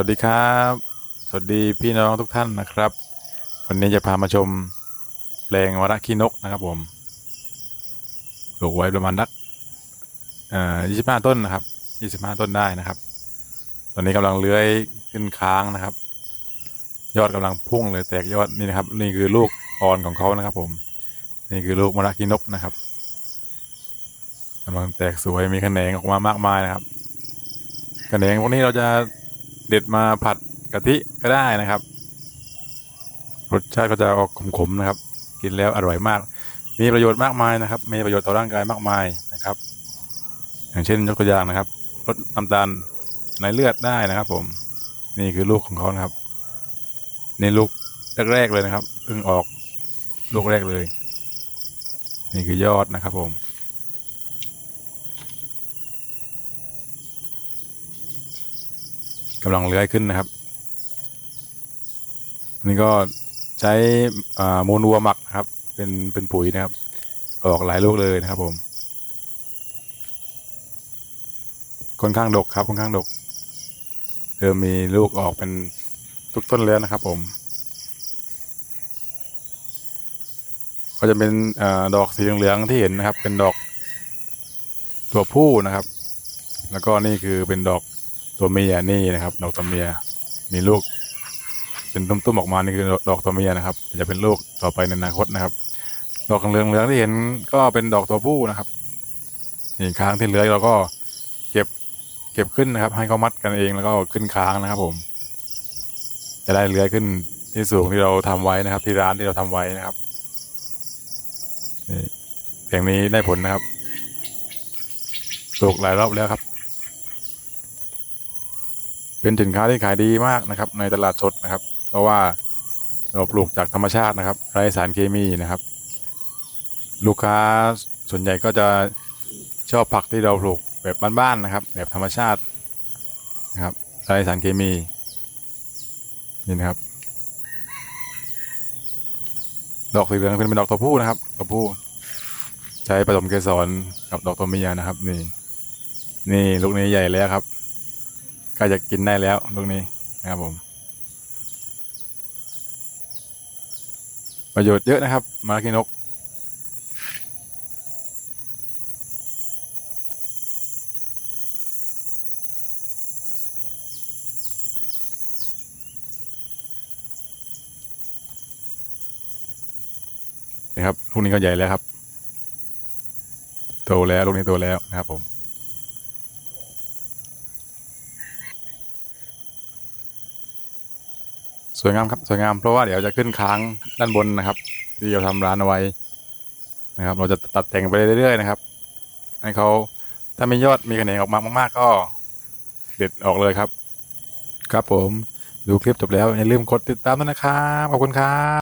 วัสดีครับ สวัสดีพี่น้องทุกท่านนะครับ วันนี้จะพามาชมแปลงวระขี้นกนะครับผมปลูกไว้ประมาณนักเอ่อ25ต้นนะครับ25ต้นได้นะครับ ตอนนี้กำลังเลื้อยขึ้นค้างนะครับ ยอดกำลังพุ่งเลยแตกยอดนี่นะครับ นี่คือลูกอ่อนของเขานะครับ ผม นี่คือลูกมระขี้นกนะครับกำลังแตกสวยมีแขนงออกมามากมายนะครับแหนงพวกนี้เราจะ เด็ดมาผัดกะทิก็ได้นะครับ รสชาติก็จะออกขมๆนะครับ กินแล้วอร่อยมาก มีประโยชน์มากมายนะครับ มีประโยชน์ต่อร่างกายมากมายนะครับ อย่างเช่นยกตัวอย่างนะครับลดน้ำตาลในเลือดได้นะครับ ผม นี่คือลูกของเขานะครับนี่ลูกแรกๆเลยนะครับเพิ่งออกลูกแรกเลย นี่คือยอดนะครับผม กำลังเลื้อยขึ้นนะครับอันนี้ก็ใช้อ่ามูลวัวหมักครับ เป็นเป็นปุ๋ยนะครับ ออกหลายลูกเลยนะครับผมค่อนข้างดกครับค่อนข้างดกเริ่มมีลูกออกเป็นทุกต้นแล้วนะครับ ผม ก็จะเป็นอดอกสีเหลืองที่เห็นนะครับ เป็นดอกตัวผู้นะครับ แล้วก็นี่คือเป็นดอก ตัวเมียนี่นะครับ ดอกตัวเมียมีลูก เป็นตุ้มๆออกมานี่คือดอกตัวเมียนะครับ จะเป็นลูกต่อไปในอนาคตนะครับ ดอกเหลืองๆที่เห็นก็เป็นดอกตัวผู้นะครับนี่ค้างที่เหลือเราก็เก็บเก็บขึ้นนะครับ ให้เขามัดกันเองแล้วก็ขึ้นค้างนะครับ ผม จะได้เลื้อยขึ้นที่สูงที่เราทำไว้นะครับ ที่ร้านที่เราทำไว้นะครับนี่เพลงนี้ได้ผลนะครับปลูกหลายรอบแล้วครับ เป็นสินค้าที่ขายดีมากนะครับ ในตลาดสดนะครับ เพราะว่าเราปลูกจากธรรมชาตินะครับไร้สารเคมีนะครับ ลูกค้าส่วนใหญ่ก็จะชอบผักที่เราปลูกแบบบ้านๆนะครับ แบบธรรมชาตินะครับไร้สารเคมีนี่นะครับ ดอกสีเหลืองเป็นดอกตัวผู้นะครับตัวผู้ใช้ผสมเกสรกับดอกตัวเมียนะครับ นี่ นี่ลูกนี้ใหญ่แล้วครับ ก็จะกินได้แล้วลูกนี้นะครับผม ประโยชน์เยอะนะครับ มาคินก นะครับลูกนี้ก็ใหญ่แล้วครับ โตแล้วลูกนี้โตแล้วนะครับผม สวยงามครับสวยงามเพราะว่าเดี๋ยวจะขึ้นค้างด้านบนนะครับ ที่เราทำร้านเอาไว้นะครับ เราจะตัดแต่งไปเรื่อยๆนะครับ ให้เขาถ้ามียอดมีคะแนนออกมามาก ๆ ก็เด็ดออกเลยครับ ครับผมดูคลิปจบแล้วอย่าลืมกดติดตามด้วยนะครับขอบคุณครับ